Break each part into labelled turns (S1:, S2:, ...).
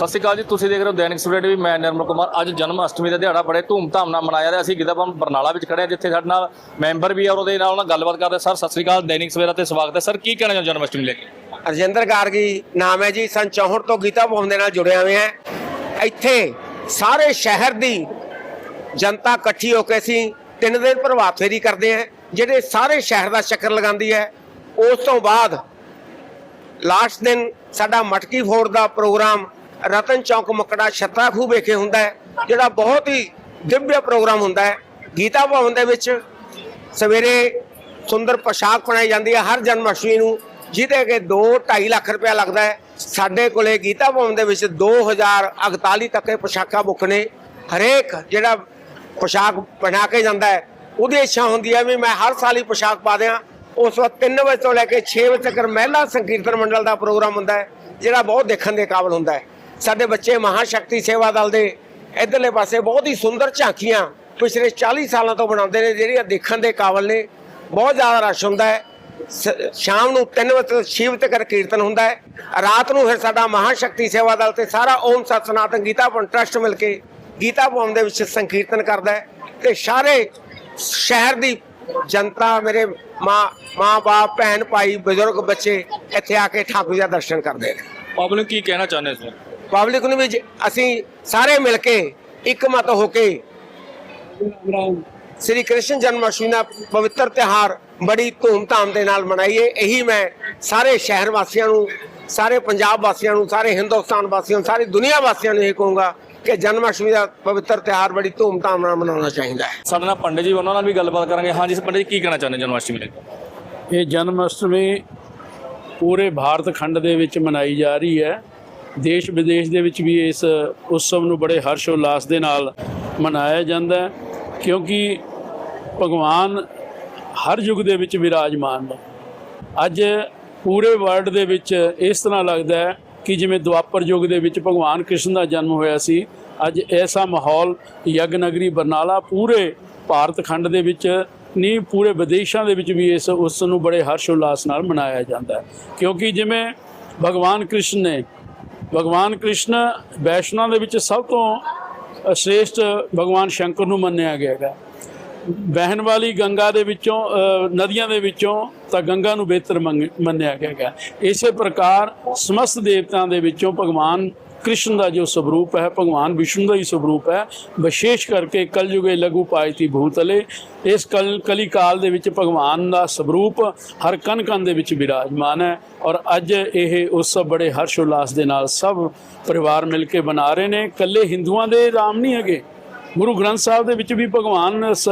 S1: ਸਤਿ ਸ਼੍ਰੀ ਅਕਾਲ ਜੀ, ਤੁਸੀਂ ਦੇਖ ਰਹੇ ਹੋ ਦੈਨਿਕ ਸਵੇਰਾ ਵੀ ਮੈਂ ਨਿਰਮਲ ਕੁਮਾਰ। ਅੱਜ ਜਨਮ ਅਸ਼ਟਮੀ ਦਾ ਦਿਹਾੜਾ, ਬੜੇ ਧੂਮਧਾਮ ਨਾਲ ਮਨਾਇਆ ਰਿਹਾ ਅਸੀਂ ਗਿੱਦਾਪੰਮ ਬਰਨਾਲਾ ਵਿੱਚ ਖੜੇ ਹਾਂ ਜਿੱਥੇ ਸਾਡੇ ਨਾਲ ਮੈਂਬਰ ਵੀ ਆ, ਉਹਦੇ ਨਾਲ ਉਹਨਾਂ ਗੱਲਬਾਤ ਕਰਦੇ ਸਰ, ਸਤਿ ਸ਼੍ਰੀ ਅਕਾਲ, ਦੈਨਿਕ ਸਵੇਰਾ ਤੇ ਸਵਾਗਤ ਹੈ। ਸਰ, ਕੀ ਕਹਿਣਾ ਚਾਹੁੰਦੇ ਜਨਮ ਅਸ਼ਟਮੀ ਲੈ ਕੇ?
S2: ਰਜਿੰਦਰ ਗਾਰਗੀ ਨਾਮ ਹੈ ਜੀ। ਸਨ 64 ਤੋਂ ਗੀਤਾ ਭਵਨ ਦੇ ਨਾਲ ਜੁੜਿਆ ਹੋਇਆ ਹੈ ਇੱਥੇ ਸਾਰੇ ਸ਼ਹਿਰ ਦੀ ਜਨਤਾ ਇਕੱਠੀ ਹੋ ਕੇ ਅਸੀਂ ਤਿੰਨ ਦਿਨ ਪ੍ਰਭਾਤ ਫੇਰੀ ਕਰਦੇ ਹਾਂ ਜਿਹੜੇ ਸਾਰੇ ਸ਼ਹਿਰ ਦਾ ਚੱਕਰ ਲਗਾਉਂਦੀ ਹੈ। ਉਸ ਤੋਂ ਬਾਅਦ ਲਾਸਟ ਦਿਨ ਸਾਡਾ ਮਟਕੀ ਫੋੜ ਦਾ ਪ੍ਰੋਗਰਾਮ ਰਤਨ ਚੌਕ ਮੱਕੜਾ ਛੱਤਾ ਖੂਹ ਵਿਖੇ ਹੁੰਦਾ ਹੈ, ਜਿਹੜਾ ਬਹੁਤ ਹੀ ਦਿਵਯ ਪ੍ਰੋਗਰਾਮ ਹੁੰਦਾ ਹੈ। ਗੀਤਾ ਭਵਨ ਦੇ ਵਿੱਚ ਸਵੇਰੇ ਸੁੰਦਰ ਪੋਸ਼ਾਕ ਬਣਾਈ ਜਾਂਦੀ ਹੈ, ਹਰ ਜਨਮ ਅਸ਼ਟਮੀ ਨੂੰ, ਜਿਹਦੇ ਕਿ 2.5 ਲੱਖ ਰੁਪਇਆ ਲੱਗਦਾ ਹੈ। ਸਾਡੇ ਕੋਲੇ ਗੀਤਾ ਭਵਨ ਦੇ ਵਿੱਚ 2048 ਤੱਕ ਇਹ ਪੋਸ਼ਾਕਾਂ ਬੁੱਕ ਨੇ। ਹਰੇਕ ਜਿਹੜਾ ਪੋਸ਼ਾਕ ਬਣਾ ਕੇ ਜਾਂਦਾ ਹੈ, ਉਹਦੀ ਇੱਛਾ ਹੁੰਦੀ ਹੈ ਵੀ ਮੈਂ ਹਰ ਸਾਲ ਹੀ ਪੋਸ਼ਾਕ ਪਾ ਦਿਆਂ। ਉਸ ਵਕਤ 3 ਵਜੇ ਤੋਂ ਲੈ ਕੇ 6 ਵਜੇ ਤੱਕ ਮਹਿਲਾ ਸੰਕੀਰਤਨ ਮੰਡਲ ਦਾ ਪ੍ਰੋਗਰਾਮ ਹੁੰਦਾ ਹੈ, ਜਿਹੜਾ ਬਹੁਤ ਦੇਖਣ ਦੇ ਕਾਬਲ ਹੁੰਦਾ ਹੈ। ਸਾਡੇ ਬੱਚੇ ਮਹਾਸ਼ਕਤੀ ਸੇਵਾ ਦਲ ਦੇ ਇਧਰਲੇ ਪਾਸੇ ਬਹੁਤ ਹੀ ਸੁੰਦਰ ਝਾਂਕੀਆਂ ਪਿਛਲੇ 40 ਸਾਲਾਂ ਤੋਂ ਬਣਾਉਂਦੇ ਨੇ, ਜਿਹੜੀਆਂ ਦੇਖਣ ਦੇ ਕਾਬਲ ਨੇ। ਬਹੁਤ ਜ਼ਿਆਦਾ ਰਸ਼ ਹੁੰਦਾ ਹੈ। ਸ਼ਾਮ ਨੂੰ 3 ਵਜੇ ਤੋਂ 6 ਵਜੇ ਤੱਕ ਕੀਰਤਨ ਹੁੰਦਾ ਹੈ। ਰਾਤ ਨੂੰ ਫਿਰ ਸਾਡਾ ਮਹਾਸ਼ਕਤੀ ਸੇਵਾ ਦਲ ਤੇ ਸਾਰਾ ਓਮ ਸਤ ਸਨਾਤਨ ਗੀਤਾ ਭਵਨ ਟਰਸਟ ਮਿਲ ਕੇ ਗੀਤਾ ਭਵਨ ਦੇ ਵਿੱਚ ਸੰਕੀਰਤਨ ਕਰਦਾ ਹੈ ਤੇ ਸਾਰੇ ਸ਼ਹਿਰ ਦੀ ਜਨਤਾ, ਮੇਰੇ ਮਾਂ ਮਾਂ ਬਾਪ, ਭੈਣ ਭਾਈ, ਬਜ਼ੁਰਗ ਬੱਚੇ ਇੱਥੇ ਆ ਕੇ ਠਾਕੁਰ ਜੀ ਦਾ ਦਰਸ਼ਨ ਕਰਦੇ ਨੇ।
S1: ਪਬਲਿਕ ਕੀ ਕਹਿਣਾ ਚਾਹੁੰਦੇ ਸਰ
S2: ਪਬਲਿਕ ਨੂੰ ਵੀ ਜ- ਅਸੀਂ ਸਾਰੇ ਮਿਲ ਕੇ ਇੱਕ ਮਤ ਹੋ ਕੇ ਸ੍ਰੀ ਕ੍ਰਿਸ਼ਨ ਜਨਮ ਅਸ਼ਟਮੀ ਦਾ ਪਵਿੱਤਰ ਤਿਹਾਰ ਬੜੀ ਧੂਮ-ਧਾਮ ਦੇ ਨਾਲ ਮਨਾਈਏ ਇਹੀ ਮੈਂ ਸਾਰੇ ਸ਼ਹਿਰ ਵਾਸੀਆਂ ਨੂੰ ਸਾਰੇ ਪੰਜਾਬ ਵਾਸੀਆਂ ਨੂੰ ਸਾਰੇ ਹਿੰਦੁਸਤਾਨ ਵਾਸੀਆਂ ਨੂੰ ਸਾਰੀ ਦੁਨੀਆ ਵਾਸੀਆਂ ਨੂੰ ਇਹ ਕਹੂੰਗਾ ਕਿ ਜਨਮ ਅਸ਼ਟਮੀ ਦਾ ਪਵਿੱਤਰ ਤਿਹਾਰ ਬੜੀ ਧੂਮ-ਧਾਮ ਨਾਲ ਮਨਾਉਣਾ ਚਾਹੀਦਾ ਹੈ।
S1: ਸਾਡੇ ਨਾਲ ਪੰਡਿਤ ਜੀ ਉਹਨਾਂ ਨਾਲ ਵੀ ਗੱਲਬਾਤ ਕਰਾਂਗੇ। ਹਾਂਜੀ ਪੰਡਿਤ ਜੀ ਕੀ ਕਹਿਣਾ ਚਾਹੁੰਦੇ ਜਨਮ ਅਸ਼ਟਮੀ ਕੇ
S3: ਇਹ ਜਨਮ ਅਸ਼ਟਮੀ ਪੂਰੇ ਭਾਰਤ ਖੰਡ ਦੇ ਵਿੱਚ ਮਨਾਈ ਜਾ ਰਹੀ ਹੈ। ਦੇਸ਼ ਵਿਦੇਸ਼ ਦੇ ਵਿੱਚ ਵੀ ਇਸ ਉਤਸਵ ਨੂੰ ਬੜੇ ਹਰਸ਼ ਉਲਾਸ ਦੇ ਨਾਲ ਮਨਾਇਆ ਜਾਂਦਾ ਹੈ, ਕਿਉਂਕਿ ਭਗਵਾਨ ਹਰ ਯੁੱਗ ਦੇ ਵਿੱਚ ਵਿਰਾਜਮਾਨ ਨੇ। ਅੱਜ ਪੂਰੇ ਵਰਲਡ ਦੇ ਵਿੱਚ ਇਸ ਤਰ੍ਹਾਂ ਲੱਗਦਾ ਹੈ ਕਿ ਜਿਵੇਂ ਦੁਆਪਰ ਯੁੱਗ ਦੇ ਵਿੱਚ ਭਗਵਾਨ ਕ੍ਰਿਸ਼ਨ ਦਾ ਜਨਮ ਹੋਇਆ ਸੀ, ਅੱਜ ਐਸਾ ਮਾਹੌਲ ਯਗਨਗਰੀ ਬਰਨਾਲਾ ਪੂਰੇ ਭਾਰਤ ਖੰਡ ਦੇ ਵਿੱਚ ਨਹੀਂ ਪੂਰੇ ਵਿਦੇਸ਼ਾਂ ਦੇ ਵਿੱਚ ਵੀ ਇਸ ਉਸ ਨੂੰ ਬੜੇ ਹਰਸ਼ ਉਲਾਸ ਨਾਲ ਮਨਾਇਆ ਜਾਂਦਾ ਹੈ। ਕਿਉਂਕਿ ਜਿਵੇਂ ਭਗਵਾਨ ਕ੍ਰਿਸ਼ਨ ਨੇ ਭਗਵਾਨ ਕ੍ਰਿਸ਼ਨ ਵੈਸ਼ਨਵਾਂ ਦੇ ਵਿੱਚ ਸਭ ਤੋਂ ਸ਼੍ਰੇਸ਼ਟ ਭਗਵਾਨ ਸ਼ੰਕਰ ਨੂੰ ਮੰਨਿਆ ਗਿਆ ਹੈ ਵਹਿਣ ਵਾਲੀ ਗੰਗਾ ਦੇ ਵਿੱਚੋਂ ਨਦੀਆਂ ਦੇ ਵਿੱਚੋਂ ਤਾਂ ਗੰਗਾ ਨੂੰ ਬਿਹਤਰ ਮੰਗ- ਮੰਨਿਆ ਗਿਆ ਹੈ ਇਸੇ ਪ੍ਰਕਾਰ ਸਮਸਤ ਦੇਵਤਾਂ ਦੇ ਵਿੱਚੋਂ ਭਗਵਾਨ ਕ੍ਰਿਸ਼ਨ ਦਾ ਜੋ ਸਵਰੂਪ ਹੈ, ਭਗਵਾਨ ਵਿਸ਼ਨੂੰ ਦਾ ਹੀ ਸਵਰੂਪ ਹੈ, ਵਿਸ਼ੇਸ਼ ਕਰਕੇ ਕਲਯੁਗੇ ਲਘੂ ਪਾਇਤੀ ਭੂਤਲੇ, ਇਸ ਕਲ ਕਲੀ ਕਾਲ ਦੇ ਵਿੱਚ ਭਗਵਾਨ ਦਾ ਸਵਰੂਪ ਹਰ ਕਣ ਕਣ ਦੇ ਵਿੱਚ ਵਿਰਾਜਮਾਨ ਹੈ ਔਰ ਅੱਜ ਇਹ ਉਤਸਵ ਬੜੇ ਹਰਸ਼ ਉਲਾਸ ਦੇ ਨਾਲ ਸਭ ਪਰਿਵਾਰ ਮਿਲ ਕੇ ਮਨਾ ਰਹੇ ਨੇ। ਇਕੱਲੇ ਹਿੰਦੂਆਂ ਦੇ ਰਾਮ ਨਹੀਂ ਹੈਗੇ। ਗੁਰੂ ਗ੍ਰੰਥ ਸਾਹਿਬ ਦੇ ਵਿੱਚ ਵੀ ਭਗਵਾਨ ਸ-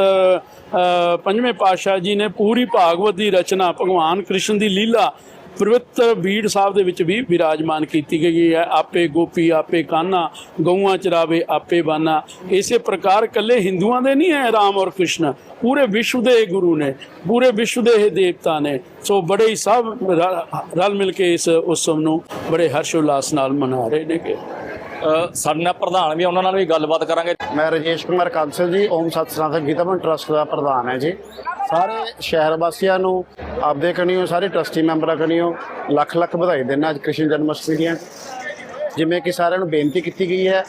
S3: ਪੰਜਵੇਂ ਪਾਤਸ਼ਾਹ ਜੀ ਨੇ ਪੂਰੀ ਭਾਗਵਤ ਦੀ ਰਚਨਾ ਭਗਵਾਨ ਕ੍ਰਿਸ਼ਨ ਦੀ ਲੀਲਾ ਪਵਿੱਤਰ ਬੀੜ ਸਾਹਿਬ ਦੇ ਵਿੱਚ ਵੀ ਵਿਰਾਜਮਾਨ ਕੀਤੀ ਗਈ ਹੈ। ਆਪੇ ਗੋਪੀ ਆਪੇ ਕਾਨਾ ਗਊਆਂ ਚਰਾਵੇ ਆਪੇ ਬਾਨਾ। ਇਸੇ ਪ੍ਰਕਾਰ ਕੱਲੇ ਹਿੰਦੂਆਂ ਦੇ ਨਹੀਂ ਹੈ ਰਾਮ ਔਰ ਕ੍ਰਿਸ਼ਨ। ਪੂਰੇ ਵਿਸ਼ਵ ਦੇ ਇਹ ਗੁਰੂ ਨੇ ਪੂਰੇ ਵਿਸ਼ਵ ਦੇ ਇਹ ਦੇਵਤਾ ਨੇ। ਸੋ ਬੜੇ ਹੀ ਸਭ ਰ- ਰਲ ਮਿਲ ਕੇ ਇਸ ਉਤਸਵ ਨੂੰ ਬੜੇ ਹਰਸ਼ ਉਲਾਸ ਨਾਲ ਮਨਾ ਰਹੇ ਨੇਗੇ।
S1: ਅ, ਸਾਡੇ ਨਾਲ ਪ੍ਰਧਾਨ ਵੀ ਉਹਨਾਂ ਨਾਲ ਵੀ ਗੱਲਬਾਤ ਕਰਾਂਗੇ।
S4: ਮੈਂ ਰਜੇਸ਼ ਕੁਮਾਰ ਕਾਂਸਲ ਜੀ, ਓਮ ਸਤ ਸਨਾਤਨ ਗੀਤਾਮਨ ਟਰਸਟ ਦਾ ਪ੍ਰਧਾਨ ਹੈ ਜੀ। ਸਾਰੇ ਸ਼ਹਿਰ ਵਾਸੀਆਂ ਨੂੰ, ਆਪਦੇ ਕਣੀਓ ਸਾਰੇ ਟਰਸਟੀ ਮੈਂਬਰਾਂ ਕਣੀਓ ਲੱਖ ਲੱਖ ਵਧਾਈ ਦਿੰਦਾ ਅੱਜ ਕ੍ਰਿਸ਼ਨ ਜਨਮ ਅਸ਼ਟਮੀ ਦੀਆਂ। ਜਿਵੇਂ ਕਿ ਸਾਰਿਆਂ ਨੂੰ ਬੇਨਤੀ ਕੀਤੀ ਗਈ ਹੈ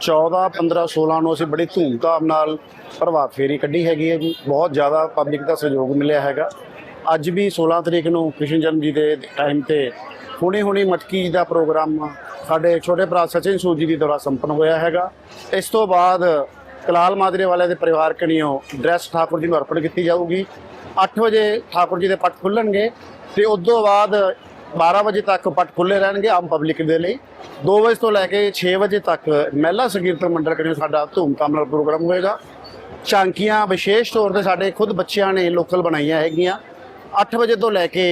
S4: 14 15 16 ਨੂੰ ਅਸੀਂ ਬੜੀ ਧੂਮਧਾਮ ਨਾਲ ਪ੍ਰਭਾਤ ਫੇਰੀ ਕੱਢੀ ਹੈਗੀ ਹੈ ਜੀ। ਬਹੁਤ ਜ਼ਿਆਦਾ ਪਬਲਿਕ ਦਾ ਸਹਿਯੋਗ ਮਿਲਿਆ ਹੈਗਾ। ਅੱਜ ਵੀ 16 ਤਰੀਕ ਨੂੰ ਕ੍ਰਿਸ਼ਨ ਜਨਮ ਜੀ ਦੇ ਟਾਈਮ ਤੇ ਹੁਣੇ ਹੁਣੇ ਮਟਕੀ ਦਾ ਪ੍ਰੋਗਰਾਮ ਸਾਡੇ ਛੋਟੇ ਭਰਾ ਸਚਿਨ ਸੂਜੀ ਦੀ ਦੁਆਰਾ ਸੰਪੰਨ ਹੋਇਆ ਹੈਗਾ। ਇਸ ਤੋਂ ਬਾਅਦ ਕਲਾਲ ਮਾਜਰੇ ਵਾਲੇ ਦੇ ਪਰਿਵਾਰ ਕਣੀਓ ਡਰੈਸ ਠਾਕੁਰ ਜੀ ਨੂੰ ਅਰਪਣ ਕੀਤੀ ਜਾਊਗੀ। 8 ਵਜੇ ਠਾਕੁਰ ਜੀ ਦੇ ਪੱਟ ਖੁੱਲਣਗੇ ਤੇ ਉਸ ਤੋਂ ਬਾਅਦ 12 ਵਜੇ ਤੱਕ ਪੱਟ ਖੁੱਲੇ ਰਹਿਣਗੇ ਆਮ ਪਬਲਿਕ ਦੇ ਲਈ। 2 ਵਜੇ ਤੋਂ ਲੈ ਕੇ 6 ਵਜੇ ਤੱਕ ਮਹਿਲਾ ਸੰਗੀਤਨ ਮੰਡਲ ਕਣੀਓ ਸਾਡਾ ਧੂਮਧਾਮ ਨਾਲ ਪ੍ਰੋਗਰਾਮ ਹੋਏਗਾ। ਝਾਂਕੀਆਂ ਵਿਸ਼ੇਸ਼ ਤੌਰ ਤੇ ਸਾਡੇ ਖੁਦ ਬੱਚਿਆਂ ਨੇ ਲੋਕਲ ਬਣਾਈਆਂ ਹੈਗੀਆਂ। 8 ਵਜੇ ਤੋਂ ਲੈ ਕੇ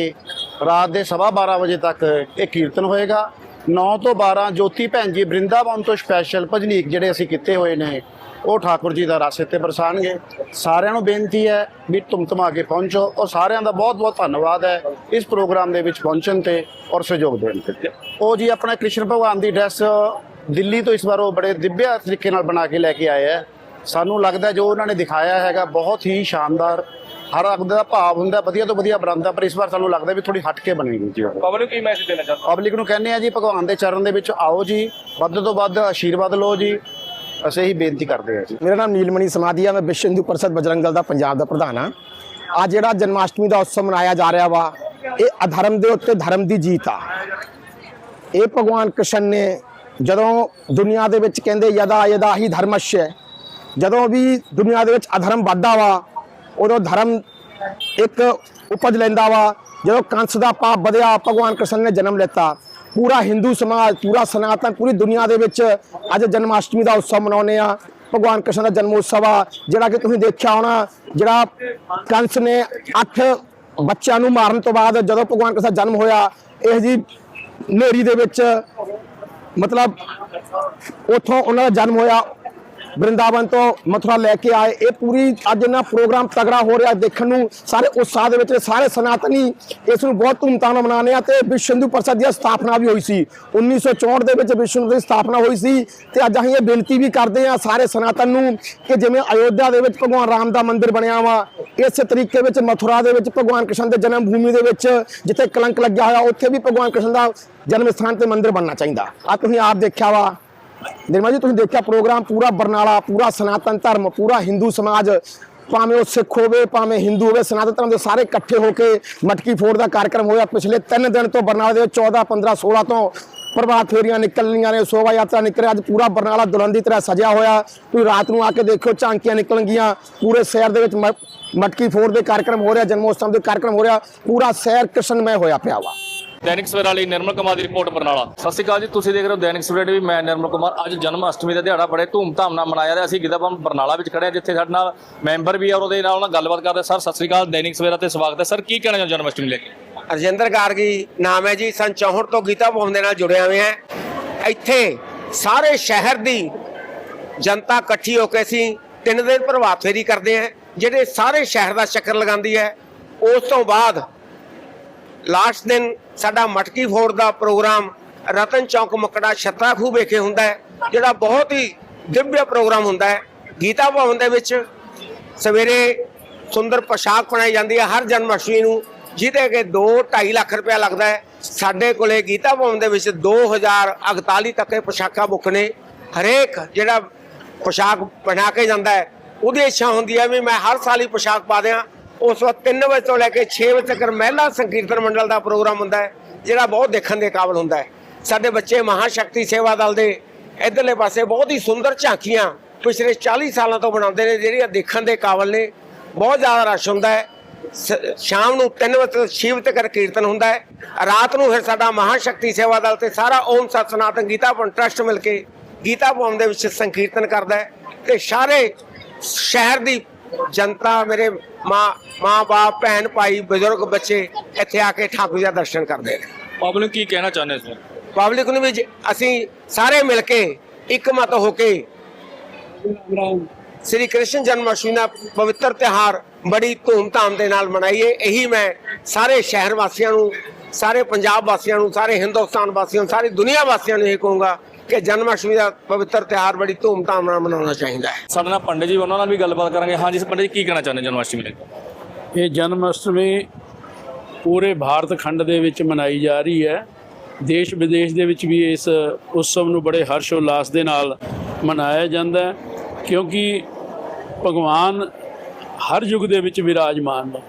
S4: ਰਾਤ ਦੇ ਸਵਾ 12 ਵਜੇ ਤੱਕ ਇਹ ਕੀਰਤਨ ਹੋਏਗਾ। 9 ਤੋਂ 12 ਜੋਤੀ ਭੈਣ ਜੀ ਬ੍ਰਿੰਦਾਵਨ ਤੋਂ ਸਪੈਸ਼ਲ ਭਜਨੀਕ ਜਿਹੜੇ ਅਸੀਂ ਕੀਤੇ ਹੋਏ ਨੇ, ਉਹ ਠਾਕੁਰ ਜੀ ਦਾ ਰਸ ਤੇ ਬਰਸਾਣਗੇ। ਸਾਰਿਆਂ ਨੂੰ ਬੇਨਤੀ ਹੈ ਵੀ ਤੁਮ ਤੁਮ ਕੇ ਪਹੁੰਚੋ। ਔਰ ਸਾਰਿਆਂ ਦਾ ਬਹੁਤ ਬਹੁਤ ਧੰਨਵਾਦ ਹੈ ਇਸ ਪ੍ਰੋਗਰਾਮ ਦੇ ਵਿੱਚ ਪਹੁੰਚਣ ਤੇ ਔਰ ਸਹਿਯੋਗ ਦੇਣ ਤੇ। ਉਹ ਜੀ ਆਪਣਾ ਕ੍ਰਿਸ਼ਨ ਭਗਵਾਨ ਦੀ ਡਰੈਸ ਦਿੱਲੀ ਤੋਂ ਇਸ ਵਾਰ ਉਹ ਬੜੇ ਦਿव्य ਤਰੀਕੇ ਨਾਲ ਬਣਾ ਕੇ ਲੈ ਕੇ ਆਏ ਹੈ। ਸਾਨੂੰ ਲੱਗਦਾ ਜੋ ਉਹਨਾਂ ਨੇ ਦਿਖਾਇਆ ਹੈਗਾ ਬਹੁਤ ਹੀ ਸ਼ਾਨਦਾਰ ਹਰ ਅੱਗ ਦਾ ਭਾਵ ਹੁੰਦਾ ਵਧੀਆ ਤੋਂ ਵਧੀਆ ਬਣਾਉਂਦਾ ਪਰ ਇਸ ਵਾਰ ਸਾਨੂੰ ਲੱਗਦਾ ਵੀ ਥੋੜੀ ਹਟ ਕੇ ਬਣੇਗੀ ਜੀ ਉਹ।
S1: ਪਬਲਿਕ ਕੀ ਮੈਸੇਜ ਦੇਣਾ ਚਾਹੁੰਦੇ
S4: ਪਬਲਿਕ ਨੂੰ ਕਹਿੰਦੇ ਆ ਜੀ ਭਗਵਾਨ ਦੇ ਚਰਨ ਦੇ ਵਿੱਚ ਆਓ ਜੀ ਵੱਧ ਤੋਂ ਵੱਧ ਆਸ਼ੀਰਵਾਦ ਲਓ ਜੀ। ਅਸੀਂ ਇਹੀ ਬੇਨਤੀ ਕਰਦੇ ਆ ਜੀ।
S5: ਮੇਰਾ ਨਾਮ ਨੀਲਮਣੀ ਸਮਾਧੀਆ ਮੈਂ ਵਿਸ਼ਵ ਹਿੰਦੂ ਪਰਿਸ਼ਦ ਬਜਰੰਗ ਦਲ ਦਾ ਪੰਜਾਬ ਦਾ ਪ੍ਰਧਾਨ ਹਾਂ ਅੱਜ ਜਿਹੜਾ ਜਨਮਾਸ਼ਟਮੀ ਦਾ ਉਤਸਵ ਮਨਾਇਆ ਜਾ ਰਿਹਾ ਵਾ ਇਹ ਅਧਰਮ ਦੇ ਉੱਤੇ ਧਰਮ ਦੀ ਜੀਤ ਆ। ਇਹ ਭਗਵਾਨ ਕ੍ਰਿਸ਼ਨ ਨੇ ਜਦੋਂ ਦੁਨੀਆ ਦੇ ਵਿੱਚ ਕਹਿੰਦੇ ਯਦਾ ਯਦਾ ਹੀ ਧਰਮਸ਼ਯ ਜਦੋਂ ਵੀ ਦੁਨੀਆ ਦੇ ਵਿੱਚ ਅਧਰਮ ਵੱਧਦਾ ਵਾ ਉਦੋਂ ਧਰਮ ਇੱਕ ਉਪਜ ਲੈਂਦਾ ਵਾ, ਜਦੋਂ ਕੰਸ ਦਾ ਪਾਪ ਵਧਿਆ, ਭਗਵਾਨ ਕ੍ਰਿਸ਼ਨ ਨੇ ਜਨਮ ਲਿੱਤਾ। ਪੂਰਾ ਹਿੰਦੂ ਸਮਾਜ, ਪੂਰਾ ਸਨਾਤਨ, ਪੂਰੀ ਦੁਨੀਆ ਦੇ ਵਿੱਚ ਅੱਜ ਜਨਮਾਸ਼ਟਮੀ ਦਾ ਉਤਸਵ ਮਨਾਉਂਦੇ ਆ ਭਗਵਾਨ ਕ੍ਰਿਸ਼ਨ ਦਾ ਜਨਮ ਉਤਸਵ ਆ, ਜਿਹੜਾ ਕਿ ਤੁਸੀਂ ਦੇਖਿਆ ਹੋਣਾ, ਜਿਹੜਾ ਕੰਸ ਨੇ 8 ਬੱਚਿਆਂ ਨੂੰ ਮਾਰਨ ਤੋਂ ਬਾਅਦ ਜਦੋਂ ਭਗਵਾਨ ਕ੍ਰਿਸ਼ਨ ਦਾ ਜਨਮ ਹੋਇਆ, ਇਹ ਜੀ ਨੇਰੀ ਦੇ ਵਿੱਚ ਮਤਲਬ ਉਥੋਂ ਉਹਨਾਂ ਦਾ ਜਨਮ ਹੋਇਆ। ਬ੍ਰਿੰਦਾਵਨ ਤੋਂ ਮਥੁਰਾ ਲੈ ਕੇ ਆਏ। ਇਹ ਪੂਰੀ ਅੱਜ ਇਹਨਾਂ ਪ੍ਰੋਗਰਾਮ ਤਗੜਾ ਹੋ ਰਿਹਾ ਦੇਖਣ ਨੂੰ। ਸਾਰੇ ਉਤਸ਼ਾਹ ਦੇ ਵਿੱਚ ਨੇ, ਸਾਰੇ ਸਨਾਤਨੀ ਇਸ ਨੂੰ ਬਹੁਤ ਧੂਮਧਾਮ ਨਾਲ ਮਨਾਉਂਦੇ ਆ ਤੇ ਵਿਸ਼ਵ ਹਿੰਦੂ ਪਰਿਸ਼ਦ ਦੀ ਸਥਾਪਨਾ ਵੀ ਹੋਈ ਸੀ। 1964 ਦੇ ਵਿੱਚ ਵਿਸ਼ਵ ਹਿੰਦੂ ਦੀ ਸਥਾਪਨਾ ਹੋਈ ਸੀ ਤੇ ਅੱਜ ਅਸੀਂ ਇਹ ਬੇਨਤੀ ਵੀ ਕਰਦੇ ਆ ਸਾਰੇ ਸਨਾਤਨ ਨੂੰ ਕਿ ਜਿਵੇਂ ਅਯੋਧਿਆ ਦੇ ਵਿੱਚ ਭਗਵਾਨ ਰਾਮ ਦਾ ਮੰਦਿਰ ਬਣਿਆ ਵਾ ਇਸੇ ਤਰੀਕੇ ਵਿੱਚ ਮਥੁਰਾ ਦੇ ਵਿੱਚ ਭਗਵਾਨ ਕ੍ਰਿਸ਼ਨ ਦੇ ਜਨਮ ਭੂਮੀ ਦੇ ਵਿੱਚ ਜਿੱਥੇ ਕਲੰਕ ਲੱਗਿਆ ਹੋਇਆ ਉੱਥੇ ਵੀ ਭਗਵਾਨ ਕ੍ਰਿਸ਼ਨ ਦਾ ਜਨਮ ਸਥਾਨ ਤੇ ਮੰਦਿਰ ਬਣਨਾ ਚਾਹੀਦਾ। ਆ ਤੁਸੀਂ ਆਪ ਦੇਖਿਆ ਵਾ ਨਿਰਮਲ ਜੀ, ਤੁਸੀਂ ਦੇਖਿਆ ਪ੍ਰੋਗਰਾਮ ਪੂਰਾ ਬਰਨਾਲਾ, ਪੂਰਾ ਸਨਾਤਨ ਧਰਮ, ਪੂਰਾ ਹਿੰਦੂ ਸਮਾਜ, ਭਾਵੇਂ ਉਹ ਸਿੱਖ ਹੋਵੇ, ਭਾਵੇਂ ਹਿੰਦੂ ਹੋਵੇ, ਸਨਾਤਨ ਧਰਮ ਦੇ ਸਾਰੇ ਇਕੱਠੇ ਹੋ ਕੇ ਮਟਕੀ ਫੋੜ ਦਾ ਕਾਰਜਕ੍ਰਮ ਹੋਇਆ ਪਿਛਲੇ 3 ਦਿਨ ਤੋਂ ਬਰਨਾਲਾ ਦੇ ਵਿੱਚ 14 15 16 ਤੋਂ ਪ੍ਰਭਾਤ ਫੇਰੀਆਂ ਨਿਕਲਣੀਆਂ ਨੇ ਸ਼ੋਭਾ ਯਾਤਰਾ ਨਿਕਲ ਅੱਜ ਪੂਰਾ ਬਰਨਾਲਾ ਦੁਲਹਨ ਦੀ ਤਰ੍ਹਾਂ ਸਜਿਆ ਹੋਇਆ। ਤੁਸੀਂ ਰਾਤ ਨੂੰ ਆ ਕੇ ਦੇਖਿਓ, ਝਾਂਕੀਆਂ ਨਿਕਲਣਗੀਆਂ, ਪੂਰੇ ਸ਼ਹਿਰ ਦੇ ਵਿੱਚ ਮ- ਮਟਕੀ ਫੋੜ ਦੇ ਕਾਰਜਕ੍ਰਮ ਹੋ ਰਿਹਾ, ਜਨਮੋਤਸਵ ਦੇ ਕਾਰਜਕ੍ਰਮ ਹੋ ਰਿਹਾ, ਪੂਰਾ ਸ਼ਹਿਰ ਕ੍ਰਿਸ਼ਨਮय ਹੋਇਆ ਪਿਆ ਵਾ।
S1: ਦੈਨਿਕ ਸਵੇਰਾ ਲਈ ਨਿਰਮਲ ਕੁਮਾਰ ਦੀ ਰਿਪੋਰਟ ਬਰਨਾਲਾ। ਸਤਿ ਸ਼੍ਰੀ ਅਕਾਲ ਜੀ, ਤੁਸੀਂ ਦੇਖ ਰਹੇ ਹੋ ਦੈਨਿਕ ਸਵੇਰਾ ਟੀਵੀ, ਮੈਂ ਨਿਰਮਲ ਕੁਮਾਰ। ਅੱਜ ਜਨਮ ਅਸ਼ਟਮੀ ਦਾ ਦਿਹਾੜਾ ਬੜੇ ਧੂਮਧਾਮ ਨਾਲ ਮਨਾਇਆ ਜਾ ਅਸੀਂ ਗਿੱਦਾਪੰਮ ਬਰਨਾਲਾ ਵਿੱਚ ਖੜੇ ਹਾਂ ਜਿੱਥੇ ਸਾਡੇ ਨਾਲ ਮੈਂਬਰ ਵੀ ਆ ਉਹਦੇ ਨਾਲ ਉਹਨਾਂ ਗੱਲਬਾਤ ਕਰਦੇ ਸਰ, ਸਤਿ ਸ਼੍ਰੀ ਅਕਾਲ, ਦੈਨਿਕ ਸਵੇਰਾ ਤੇ ਸਵਾਗਤ ਹੈ। ਸਰ, ਕੀ ਕਹਿਣਾ ਚਾਹੁੰਦੇ ਜਨਮ ਅਸ਼ਟਮੀ ਲੈ ਕੇ?
S2: ਰਜਿੰਦਰ ਗਾਰਗੀ, ਨਾਮ ਹੈ ਜੀ। ਸਨ 64 ਤੋਂ ਗੀਤਾ ਭਵਨ ਦੇ ਨਾਲ ਜੁੜਿਆ ਹੋਏ ਹੈ ਇੱਥੇ ਸਾਰੇ ਸ਼ਹਿਰ ਦੀ ਜਨਤਾ ਇਕੱਠੀ ਹੋ ਕੇ ਅਸੀਂ ਤਿੰਨ ਦਿਨ ਪ੍ਰਭਾਤ ਫੇਰੀ ਕਰਦੇ ਹਾਂ ਜਿਹੜੇ ਸਾਰੇ ਸ਼ਹਿਰ ਦਾ ਚੱਕਰ ਲਗਾਉਂਦੀ ਹੈ। ਉਸ ਤੋਂ ਬਾਅਦ ਲਾਸਟ ਦਿਨ ਸਾਡਾ ਮਟਕੀ ਫੋੜ ਦਾ ਪ੍ਰੋਗਰਾਮ ਰਤਨ ਚੌਕ ਮੱਕੜਾ ਛੱਤਰਾ ਖੂਹ ਵਿਖੇ ਹੁੰਦਾ ਹੈ, ਜਿਹੜਾ ਬਹੁਤ ਹੀ ਦਿਵਯ ਪ੍ਰੋਗਰਾਮ ਹੁੰਦਾ ਹੈ। ਗੀਤਾ ਭਵਨ ਦੇ ਵਿੱਚ ਸਵੇਰੇ ਸੁੰਦਰ ਪੋਸ਼ਾਕ ਬਣਾਈ ਜਾਂਦੀ ਹੈ, ਹਰ ਜਨਮ ਅਸ਼ਟਮੀ ਨੂੰ, ਜਿਹਦੇ ਕਿ 2 2.5 ਲੱਖ ਰੁਪਇਆ ਲੱਗਦਾ ਹੈ। ਸਾਡੇ ਕੋਲੇ ਗੀਤਾ ਭਵਨ ਦੇ ਵਿੱਚ 2041 ਤੱਕ ਇਹ ਪੋਸ਼ਾਕਾਂ ਬੁੱਕ ਨੇ। ਹਰੇਕ ਜਿਹੜਾ ਪੋਸ਼ਾਕ ਬਣਾ ਕੇ ਜਾਂਦਾ ਹੈ, ਉਹਦੀ ਇੱਛਾ ਹੁੰਦੀ ਹੈ ਵੀ ਮੈਂ ਹਰ ਸਾਲ ਹੀ ਪੋਸ਼ਾਕ ਪਾ ਦਿਆਂ। ਉਸ ਵਕਤ 3 ਵਜੇ ਤੋਂ ਲੈ ਕੇ 6 ਵਜੇ ਤੱਕ ਮਹਿਲਾ ਸੰਕੀਰਤਨ ਮੰਡਲ ਦਾ ਪ੍ਰੋਗਰਾਮ ਹੁੰਦਾ ਹੈ, ਜਿਹੜਾ ਬਹੁਤ ਦੇਖਣ ਦੇ ਕਾਬਲ ਹੁੰਦਾ ਹੈ। ਸਾਡੇ ਬੱਚੇ ਮਹਾਸ਼ਕਤੀ ਸੇਵਾ ਦਲ ਦੇ ਇਧਰਲੇ ਪਾਸੇ ਬਹੁਤ ਹੀ ਸੁੰਦਰ ਝਾਂਕੀਆਂ ਪਿਛਲੇ 40 ਸਾਲਾਂ ਤੋਂ ਬਣਾਉਂਦੇ ਨੇ, ਜਿਹੜੀਆਂ ਦੇਖਣ ਦੇ ਕਾਬਲ ਨੇ। ਬਹੁਤ ਜ਼ਿਆਦਾ ਰਸ਼ ਹੁੰਦਾ ਹੈ। ਸ- ਸ਼ਾਮ ਨੂੰ 3 ਵਜੇ ਤੋਂ 6 ਵਜੇ ਤੱਕ ਕੀਰਤਨ ਹੁੰਦਾ ਹੈ। ਰਾਤ ਨੂੰ ਫਿਰ ਸਾਡਾ ਮਹਾਸ਼ਕਤੀ ਸੇਵਾ ਦਲ ਤੇ ਸਾਰਾ ਓਮ ਸਤ ਸਨਾਤਨ ਗੀਤਾ ਭਵਨ ਟਰਸਟ ਮਿਲ ਕੇ ਗੀਤਾ ਭਵਨ ਦੇ ਵਿੱਚ ਸੰਕੀਰਤਨ ਕਰਦਾ ਹੈ ਤੇ ਸਾਰੇ ਸ਼ਹਿਰ ਦੀ ਜਨਤਾ ਮੇਰੇ ਮਾਂ ਮਾਂ ਬਾਪ ਭੈਣ ਭਾਈ ਬਜ਼ੁਰਗ ਬੱਚੇ ਇੱਥੇ ਆ ਕੇ ਠਾਕੁਰ ਜੀ ਦਾ ਦਰਸ਼ਨ ਕਰਦੇ ਨੇ।
S1: ਪਬਲਿਕ ਕੀ ਕਹਿਣਾ ਚਾਹੁੰਦੇ ਸਰ
S2: ਪਬਲਿਕ ਨੂੰ ਵੀ ਜ- ਅਸੀਂ ਸਾਰੇ ਮਿਲ ਕੇ ਇੱਕ ਮਤ ਹੋ ਕੇ ਸ੍ਰੀ ਕ੍ਰਿਸ਼ਨ ਜਨਮ ਅਸ਼ਟਮੀ ਦਾ ਪਵਿੱਤਰ ਤਿਹਾਰ ਬੜੀ ਧੂਮਧਾਮ ਦੇ ਨਾਲ ਮਨਾਈਏ। ਇਹੀ ਮੈਂ ਸਾਰੇ ਸ਼ਹਿਰ ਵਾਸੀਆਂ ਨੂੰ ਸਾਰੇ ਪੰਜਾਬ ਵਾਸੀਆਂ ਨੂੰ ਸਾਰੇ ਹਿੰਦੁਸਤਾਨ ਵਾਸੀਆਂ ਨੂੰ ਸਾਰੀ ਦੁਨੀਆ ਵਾਸੀਆਂ ਨੂੰ ਇਹ ਕਹੂੰਗਾ ਕਿ ਜਨਮ ਅਸ਼ਟਮੀ ਦਾ ਪਵਿੱਤਰ ਤਿਹਾਰ ਬੜੀ ਧੂਮਧਾਮ ਨਾਲ ਮਨਾਉਣਾ ਚਾਹੀਦਾ ਹੈ।
S1: ਸਾਡੇ ਨਾਲ ਪੰਡਿਤ ਜੀ ਉਹਨਾਂ ਨਾਲ ਵੀ ਗੱਲਬਾਤ ਕਰਾਂਗੇ। ਹਾਂਜੀ ਪੰਡਿਤ ਜੀ ਕੀ ਕਹਿਣਾ ਚਾਹੁੰਦੇ ਜਨਮ ਅਸ਼ਟਮੀ ਲੈ ਕੇ
S3: ਇਹ ਜਨਮ ਅਸ਼ਟਮੀ ਪੂਰੇ ਭਾਰਤ ਖੰਡ ਦੇ ਵਿੱਚ ਮਨਾਈ ਜਾ ਰਹੀ ਹੈ। ਦੇਸ਼ ਵਿਦੇਸ਼ ਦੇ ਵਿੱਚ ਵੀ ਇਸ ਉਤਸਵ ਨੂੰ ਬੜੇ ਹਰਸ਼ ਉਲਾਸ ਦੇ ਨਾਲ ਮਨਾਇਆ ਜਾਂਦਾ ਹੈ ਕਿਉਂਕਿ ਭਗਵਾਨ ਹਰ ਯੁੱਗ ਦੇ ਵਿੱਚ ਵਿਰਾਜਮਾਨ ਨੇ।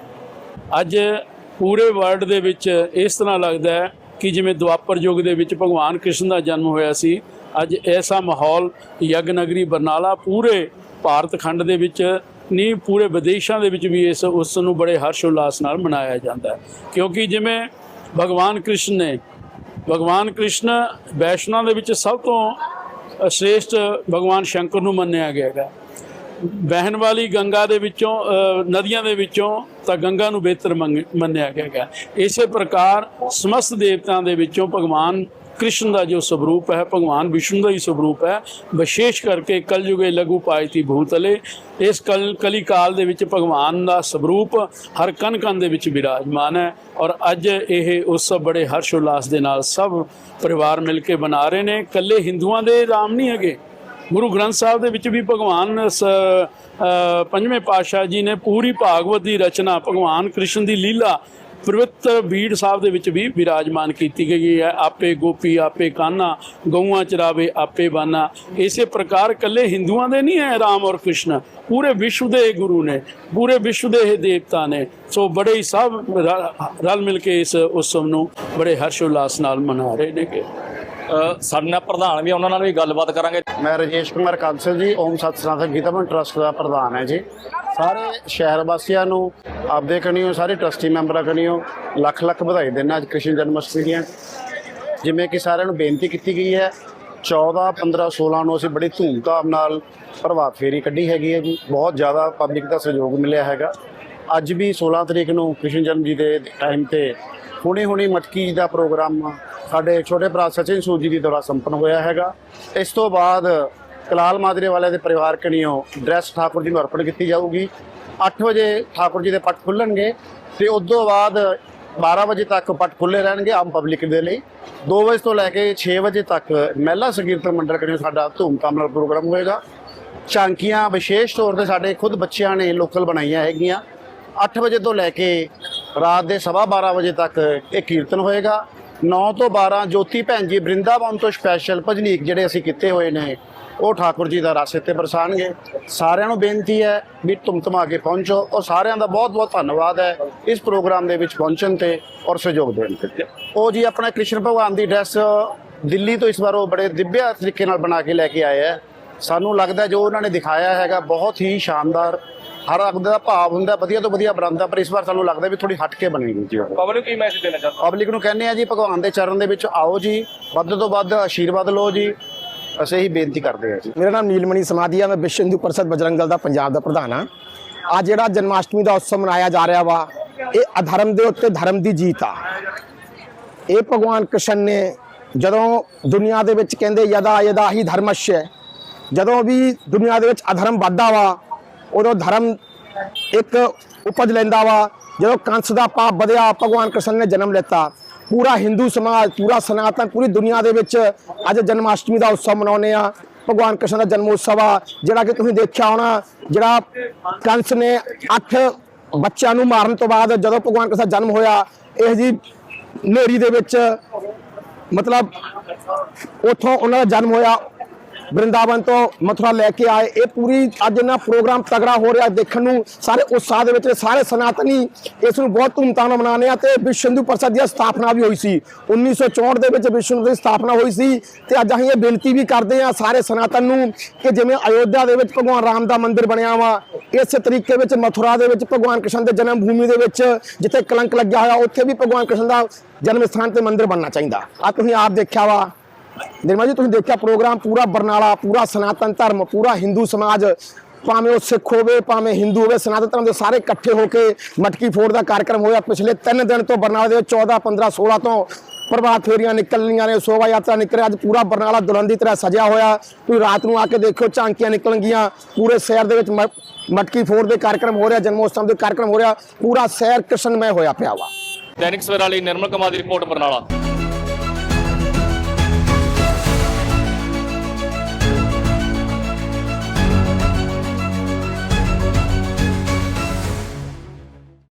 S3: ਅੱਜ ਪੂਰੇ ਵਰਲਡ ਦੇ ਵਿੱਚ ਇਸ ਤਰ੍ਹਾਂ ਲੱਗਦਾ ਹੈ ਕਿ ਜਿਵੇਂ ਦੁਆਪਰ ਯੁੱਗ ਦੇ ਵਿੱਚ ਭਗਵਾਨ ਕ੍ਰਿਸ਼ਨ ਦਾ ਜਨਮ ਹੋਇਆ ਸੀ, ਅੱਜ ਐਸਾ ਮਾਹੌਲ ਯਗ ਨਗਰੀ ਬਰਨਾਲਾ ਪੂਰੇ ਭਾਰਤ ਖੰਡ ਦੇ ਵਿੱਚ ਨਹੀਂ, ਪੂਰੇ ਵਿਦੇਸ਼ਾਂ ਦੇ ਵਿੱਚ ਵੀ ਇਸ, ਉਸ ਨੂੰ ਬੜੇ ਹਰਸ਼ ਉਲਾਸ ਨਾਲ ਮਨਾਇਆ ਜਾਂਦਾ ਹੈ। ਕਿਉਂਕਿ ਜਿਵੇਂ ਭਗਵਾਨ ਕ੍ਰਿਸ਼ਨ ਨੇ, ਭਗਵਾਨ ਕ੍ਰਿਸ਼ਨ ਵੈਸ਼ਨਾ ਦੇ ਵਿੱਚ ਸਭ ਤੋਂ ਸ੍ਰੇਸ਼ਟ ਭਗਵਾਨ ਸ਼ੰਕਰ ਨੂੰ ਮੰਨਿਆ ਗਿਆ ਹੈ ਵਹਿਣ ਵਾਲੀ ਗੰਗਾ ਦੇ ਵਿੱਚੋਂ ਨਦੀਆਂ ਦੇ ਵਿੱਚੋਂ ਤਾਂ ਗੰਗਾ ਨੂੰ ਬਿਹਤਰ ਮੰਗ- ਮੰਨਿਆ ਗਿਆ ਹੈ ਇਸੇ ਪ੍ਰਕਾਰ ਸਮਸਤ ਦੇਵਤਾਂ ਦੇ ਵਿੱਚੋਂ ਭਗਵਾਨ ਕ੍ਰਿਸ਼ਨ ਦਾ ਜੋ ਸਵਰੂਪ ਹੈ, ਭਗਵਾਨ ਵਿਸ਼ਨੂੰ ਦਾ ਹੀ ਸਵਰੂਪ ਹੈ, ਵਿਸ਼ੇਸ਼ ਕਰਕੇ ਕਲਯੁਗੇ ਲਘੂ ਪਾਇਤੀ ਭੂਤਲੇ, ਇਸ ਕਲ ਕਲੀ ਕਾਲ ਦੇ ਵਿੱਚ ਭਗਵਾਨ ਦਾ ਸਵਰੂਪ ਹਰ ਕਣ ਕਣ ਦੇ ਵਿੱਚ ਵਿਰਾਜਮਾਨ ਹੈ ਔਰ ਅੱਜ ਇਹ ਉਤਸਵ ਬੜੇ ਹਰਸ਼ ਉਲਾਸ ਦੇ ਨਾਲ ਸਭ ਪਰਿਵਾਰ ਮਿਲ ਕੇ ਬਣਾ ਰਹੇ ਨੇ। ਇਕੱਲੇ ਹਿੰਦੂਆਂ ਦੇ ਰਾਮ ਨਹੀਂ ਹੈਗੇ। ਗੁਰੂ ਗ੍ਰੰਥ ਸਾਹਿਬ ਦੇ ਵਿੱਚ ਵੀ ਭਗਵਾਨ ਸ- ਪੰਜਵੇਂ ਪਾਤਸ਼ਾਹ ਜੀ ਨੇ ਪੂਰੀ ਭਾਗਵਤ ਦੀ ਰਚਨਾ ਭਗਵਾਨ ਕ੍ਰਿਸ਼ਨ ਦੀ ਲੀਲਾ ਪਵਿੱਤਰ ਬੀੜ ਸਾਹਿਬ ਦੇ ਵਿੱਚ ਵੀ ਵਿਰਾਜਮਾਨ ਕੀਤੀ ਗਈ ਹੈ। ਆਪੇ ਗੋਪੀ ਆਪੇ ਕਾਨਾ ਗਊਆਂ ਚਰਾਵੇ ਆਪੇ ਬਾਨਾ। ਇਸੇ ਪ੍ਰਕਾਰ ਕੱਲੇ ਹਿੰਦੂਆਂ ਦੇ ਨਹੀਂ ਹੈ ਰਾਮ ਔਰ ਕ੍ਰਿਸ਼ਨ। ਪੂਰੇ ਵਿਸ਼ਵ ਦੇ ਇਹ ਗੁਰੂ ਨੇ ਪੂਰੇ ਵਿਸ਼ਵ ਦੇ ਇਹ ਦੇਵਤਾ ਨੇ। ਸੋ ਬੜੇ ਹੀ ਸਭ ਰਲ ਮਿਲ ਕੇ ਇਸ ਉਤਸਵ ਨੂੰ ਬੜੇ ਹਰਸ਼ ਉਲਾਸ ਨਾਲ ਮਨਾ ਰਹੇ ਨੇਗੇ।
S1: ਅ, ਸਾਡੇ ਨਾਲ ਪ੍ਰਧਾਨ ਵੀ ਉਹਨਾਂ ਨਾਲ ਵੀ ਗੱਲਬਾਤ ਕਰਾਂਗੇ।
S4: ਮੈਂ ਰਜੇਸ਼ ਕੁਮਾਰ ਕਾਂਸਲ ਜੀ, ਓਮ ਸਤਿਨਾਥ ਗੀਤਾਮਨ ਟਰਸਟ ਦਾ ਪ੍ਰਧਾਨ ਹੈ ਜੀ। ਸਾਰੇ ਸ਼ਹਿਰ ਵਾਸੀਆਂ ਨੂੰ, ਆਪਦੇ ਕਣੀਓ ਸਾਰੇ ਟਰਸਟੀ ਮੈਂਬਰਾਂ ਕਣੀਓ ਲੱਖ ਲੱਖ ਵਧਾਈ ਦਿੰਦਾ ਅੱਜ ਕ੍ਰਿਸ਼ਨ ਜਨਮ ਅਸ਼ਟਮੀ ਦੀਆਂ। ਜਿਵੇਂ ਕਿ ਸਾਰਿਆਂ ਨੂੰ ਬੇਨਤੀ ਕੀਤੀ ਗਈ ਹੈ 14 15 16 ਨੂੰ ਅਸੀਂ ਬੜੀ ਧੂਮਧਾਮ ਨਾਲ ਪ੍ਰਭਾਤ ਫੇਰੀ ਕੱਢੀ ਹੈਗੀ ਹੈ ਜੀ। ਬਹੁਤ ਜ਼ਿਆਦਾ ਪਬਲਿਕ ਦਾ ਸਹਿਯੋਗ ਮਿਲਿਆ ਹੈਗਾ। ਅੱਜ ਵੀ 16 ਤਰੀਕ ਨੂੰ ਕ੍ਰਿਸ਼ਨ ਜਨਮ ਜੀ ਦੇ ਟਾਈਮ ਤੇ ਹੁਣੀ ਹੁਣੀ ਮਟਕੀ ਦਾ ਪ੍ਰੋਗਰਾਮ ਸਾਡੇ ਛੋਟੇ ਭਰਾ ਸਚਿਨ ਸੂਦ ਜੀ ਦੀ ਦੁਆਰਾ ਸੰਪੰਨ ਹੋਇਆ ਹੈਗਾ। ਇਸ ਤੋਂ ਬਾਅਦ ਕਲਾਲ ਮਾਦਰੇ ਵਾਲਿਆਂ ਦੇ ਪਰਿਵਾਰ ਕਣੀਓ ਡਰੈਸ ਠਾਕੁਰ ਜੀ ਨੂੰ ਅਰਪਣ ਕੀਤੀ ਜਾਊਗੀ। 8 ਵਜੇ ਠਾਕੁਰ ਜੀ ਦੇ ਪੱਟ ਖੁੱਲਣਗੇ ਤੇ ਉਸ ਤੋਂ ਬਾਅਦ 12 ਵਜੇ ਤੱਕ ਪੱਟ ਖੁੱਲੇ ਰਹਿਣਗੇ ਆਮ ਪਬਲਿਕ ਦੇ ਲਈ। 2 ਵਜੇ ਤੋਂ ਲੈ ਕੇ 6 ਵਜੇ ਤੱਕ ਮਹਿਲਾ ਸੰਗੀਤਕ ਮੰਡਲ ਕਰੀਓ ਸਾਡਾ ਧੂਮਧਾਮ ਨਾਲ ਪ੍ਰੋਗਰਾਮ ਹੋਏਗਾ। ਝਾਂਕੀਆਂ ਵਿਸ਼ੇਸ਼ ਤੌਰ ਤੇ ਸਾਡੇ ਖੁਦ ਬੱਚਿਆਂ ਨੇ ਲੋਕਲ ਬਣਾਈਆਂ ਹੈਗੀਆਂ। 8 ਵਜੇ ਤੋਂ ਲੈ ਕੇ ਰਾਤ ਦੇ ਸਵਾ 12 ਵਜੇ ਤੱਕ ਇਹ ਕੀਰਤਨ ਹੋਏਗਾ। 9 ਤੋਂ 12 ਜੋਤੀ ਭੈਣ ਜੀ ਬ੍ਰਿੰਦਾਵਨ ਤੋਂ ਸਪੈਸ਼ਲ ਭਜਨੀਕ ਜਿਹੜੇ ਅਸੀਂ ਕੀਤੇ ਹੋਏ ਨੇ, ਉਹ ਠਾਕੁਰ ਜੀ ਦਾ ਰਸ ਇੱਥੇ ਬਰਸਾਣਗੇ। ਸਾਰਿਆਂ ਨੂੰ ਬੇਨਤੀ ਹੈ ਵੀ ਧੁਮਧਮਾ ਕੇ ਪਹੁੰਚੋ ਔਰ ਸਾਰਿਆਂ ਦਾ ਬਹੁਤ ਬਹੁਤ ਧੰਨਵਾਦ ਹੈ ਇਸ ਪ੍ਰੋਗਰਾਮ ਦੇ ਵਿੱਚ ਪਹੁੰਚਣ ਤੇ ਔਰ ਸਹਿਯੋਗ ਦੇਣ ਤੇ। ਉਹ ਜੀ ਆਪਣਾ ਕ੍ਰਿਸ਼ਨ ਭਗਵਾਨ ਦੀ ਡਰੈਸ ਦਿੱਲੀ ਤੋਂ ਇਸ ਵਾਰ ਉਹ ਬੜੇ ਦਿव्य ਤਰੀਕੇ ਨਾਲ ਬਣਾ ਕੇ ਲੈ ਕੇ ਆਏ ਹੈ। ਸਾਨੂੰ ਲੱਗਦਾ ਜੋ ਉਹਨਾਂ ਨੇ ਦਿਖਾਇਆ ਹੈਗਾ ਬਹੁਤ ਹੀ ਸ਼ਾਨਦਾਰ ਹਰ ਅਗਦ ਦਾ ਭਾਵ ਹੁੰਦਾ ਵਧੀਆ ਤੋਂ ਵਧੀਆ ਬਣਾਉਂਦਾ ਪਰ ਇਸ ਵਾਰ ਸਾਨੂੰ ਲੱਗਦਾ ਵੀ ਥੋੜੀ ਹਟ ਕੇ ਬਣੇਗੀ ਜੀ ਉਹ।
S1: ਪਬਲਿਕ ਕੀ ਮੈਸੇਜ ਦੇਣਾ ਚਾਹੁੰਦੇ
S4: ਪਬਲਿਕ ਨੂੰ ਕਹਿੰਦੇ ਆ ਜੀ ਭਗਵਾਨ ਦੇ ਚਰਨ ਦੇ ਵਿੱਚ ਆਓ ਜੀ ਵੱਧ ਤੋਂ ਵੱਧ ਆਸ਼ੀਰਵਾਦ ਲਓ ਜੀ। ਅਸੀਂ ਇਹੀ ਬੇਨਤੀ ਕਰਦੇ ਹਾਂ ਜੀ।
S5: ਮੇਰਾ ਨਾਮ ਨੀਲਮਣੀ ਸਮਾਧੀ ਆ ਮੈਂ ਵਿਸ਼ਵ ਹਿੰਦੂ ਪਰਿਸ਼ਦ ਬਜਰੰਗ ਦਲ ਦਾ ਪੰਜਾਬ ਦਾ ਪ੍ਰਧਾਨ ਆ ਅੱਜ ਜਿਹੜਾ ਜਨਮਾਸ਼ਟਮੀ ਦਾ ਉਤਸਵ ਮਨਾਇਆ ਜਾ ਰਿਹਾ ਵਾ ਇਹ ਅਧਰਮ ਦੇ ਉੱਤੇ ਧਰਮ ਦੀ ਜੀਤ ਆ। ਇਹ ਭਗਵਾਨ ਕ੍ਰਿਸ਼ਨ ਨੇ ਜਦੋਂ ਦੁਨੀਆ ਦੇ ਵਿੱਚ ਕਹਿੰਦੇ ਯਦਾ ਯਦਾ ਹੀ ਧਰਮਸ਼ਯ ਜਦੋਂ ਵੀ ਦੁਨੀਆ ਦੇ ਵਿੱਚ ਅਧਰਮ ਵੱਧਦਾ ਵਾ ਉਦੋਂ ਧਰਮ ਇੱਕ ਉਪਜ ਲੈਂਦਾ ਵਾ। ਜਦੋਂ ਕੰਸ ਦਾ ਪਾਪ ਵਧਿਆ, ਭਗਵਾਨ ਕ੍ਰਿਸ਼ਨ ਨੇ ਜਨਮ ਲਿੱਤਾ। ਪੂਰਾ ਹਿੰਦੂ ਸਮਾਜ, ਪੂਰਾ ਸਨਾਤਨ, ਪੂਰੀ ਦੁਨੀਆ ਦੇ ਵਿੱਚ ਅੱਜ ਜਨਮ ਅਸ਼ਟਮੀ ਦਾ ਉਤਸਵ ਮਨਾਉਂਦੇ ਆ ਭਗਵਾਨ ਕ੍ਰਿਸ਼ਨ ਦਾ ਜਨਮ ਉਤਸਵ ਆ। ਜਿਹੜਾ ਕਿ ਤੁਸੀਂ ਦੇਖਿਆ ਹੋਣਾ, ਜਿਹੜਾ ਕੰਸ ਨੇ 8 ਬੱਚਿਆਂ ਨੂੰ ਮਾਰਨ ਤੋਂ ਬਾਅਦ ਜਦੋਂ ਭਗਵਾਨ ਕ੍ਰਿਸ਼ਨ ਦਾ ਜਨਮ ਹੋਇਆ, ਇਹ ਜੀ ਨੇਰੀ ਦੇ ਵਿੱਚ ਮਤਲਬ ਉਥੋਂ ਉਹਨਾਂ ਦਾ ਜਨਮ ਹੋਇਆ। ਬ੍ਰਿੰਦਾਵਨ ਤੋਂ ਮਥੁਰਾ ਲੈ ਕੇ ਆਏ। ਇਹ ਪੂਰੀ ਅੱਜ ਇਹਨਾਂ ਪ੍ਰੋਗਰਾਮ ਤਗੜਾ ਹੋ ਰਿਹਾ ਦੇਖਣ ਨੂੰ। ਸਾਰੇ ਉਤਸ਼ਾਹ ਦੇ ਵਿੱਚ ਨੇ, ਸਾਰੇ ਸਨਾਤਨੀ ਇਸ ਨੂੰ ਬਹੁਤ ਧੂਮਧਾਮ ਨਾਲ ਮਨਾਉਂਦੇ ਆ ਤੇ ਵਿਸ਼ਵ ਹਿੰਦੂ ਪਰਿਸ਼ਦ ਦੀ ਸਥਾਪਨਾ ਵੀ ਹੋਈ ਸੀ। 1964 ਦੇ ਵਿੱਚ ਵਿਸ਼ਵ ਹਿੰਦੂ ਦੀ ਸਥਾਪਨਾ ਹੋਈ ਸੀ ਤੇ ਅੱਜ ਅਸੀਂ ਇਹ ਬੇਨਤੀ ਵੀ ਕਰਦੇ ਆ ਸਾਰੇ ਸਨਾਤਨ ਨੂੰ ਕਿ ਜਿਵੇਂ ਅਯੋਧਿਆ ਦੇ ਵਿੱਚ ਭਗਵਾਨ ਰਾਮ ਦਾ ਮੰਦਿਰ ਬਣਿਆ ਵਾ ਇਸੇ ਤਰੀਕੇ ਵਿੱਚ ਮਥੁਰਾ ਦੇ ਵਿੱਚ ਭਗਵਾਨ ਕ੍ਰਿਸ਼ਨ ਦੇ ਜਨਮ ਭੂਮੀ ਦੇ ਵਿੱਚ ਜਿੱਥੇ ਕਲੰਕ ਲੱਗਿਆ ਹੋਇਆ ਉੱਥੇ ਵੀ ਭਗਵਾਨ ਕ੍ਰਿਸ਼ਨ ਦਾ ਜਨਮ ਸਥਾਨ ਤੇ ਮੰਦਿਰ ਬਣਨਾ ਚਾਹੀਦਾ। ਆ ਤੁਸੀਂ ਆਪ ਦੇਖਿਆ ਵਾ। ਨਿਰਮਲ ਜੀ, ਤੁਸੀਂ ਦੇਖਿਆ ਪ੍ਰੋਗਰਾਮ ਪੂਰਾ ਬਰਨਾਲਾ, ਪੂਰਾ ਸਨਾਤਨ ਧਰਮ, ਪੂਰਾ ਹਿੰਦੂ ਸਮਾਜ, ਭਾਵੇਂ ਉਹ ਸਿੱਖ ਹੋਵੇ, ਭਾਵੇਂ ਹਿੰਦੂ ਹੋਵੇ, ਸਨਾਤਨ ਧਰਮ ਦੇ ਸਾਰੇ ਇਕੱਠੇ ਹੋ ਕੇ ਮਟਕੀ ਫੋੜ ਦਾ ਕਾਰਜਕ੍ਰਮ ਹੋਇਆ। ਪਿਛਲੇ 3 ਦਿਨ ਤੋਂ ਬਰਨਾਲਾ ਦੇ ਵਿੱਚ 14 15 16 ਤੋਂ ਪ੍ਰਭਾਤ ਫੇਰੀਆਂ ਨਿਕਲਣੀਆਂ ਨੇ, ਸ਼ੋਭਾ ਯਾਤਰਾ ਨਿਕਲ ਅੱਜ ਪੂਰਾ ਬਰਨਾਲਾ ਦੁਲਹਨ ਤਰ੍ਹਾਂ ਸਜਿਆ ਹੋਇਆ। ਤੁਸੀਂ ਰਾਤ ਨੂੰ ਆ ਕੇ ਦੇਖਿਓ, ਝਾਂਕੀਆਂ ਨਿਕਲਣਗੀਆਂ। ਪੂਰੇ ਸ਼ਹਿਰ ਦੇ ਵਿੱਚ ਮ- ਮਟਕੀ ਫੋੜ ਦੇ ਕਾਰਜਕ੍ਰਮ ਹੋ ਰਿਹਾ, ਜਨਮੋਤਸਵ ਦੇ ਕਾਰਜਕ੍ਰਮ ਹੋ ਰਿਹਾ। ਪੂਰਾ ਸ਼ਹਿਰ ਕ੍ਰਿਸ਼ਨਮय ਹੋਇਆ ਪਿਆ ਵਾ।
S1: ਦੈਨਿਕ ਸਵੇਰਾ ਲਈ ਨਿਰਮਲ ਕੁਮਾਰ ਦੀ ਰਿਪੋਰਟ ਬਰਨਾਲਾ।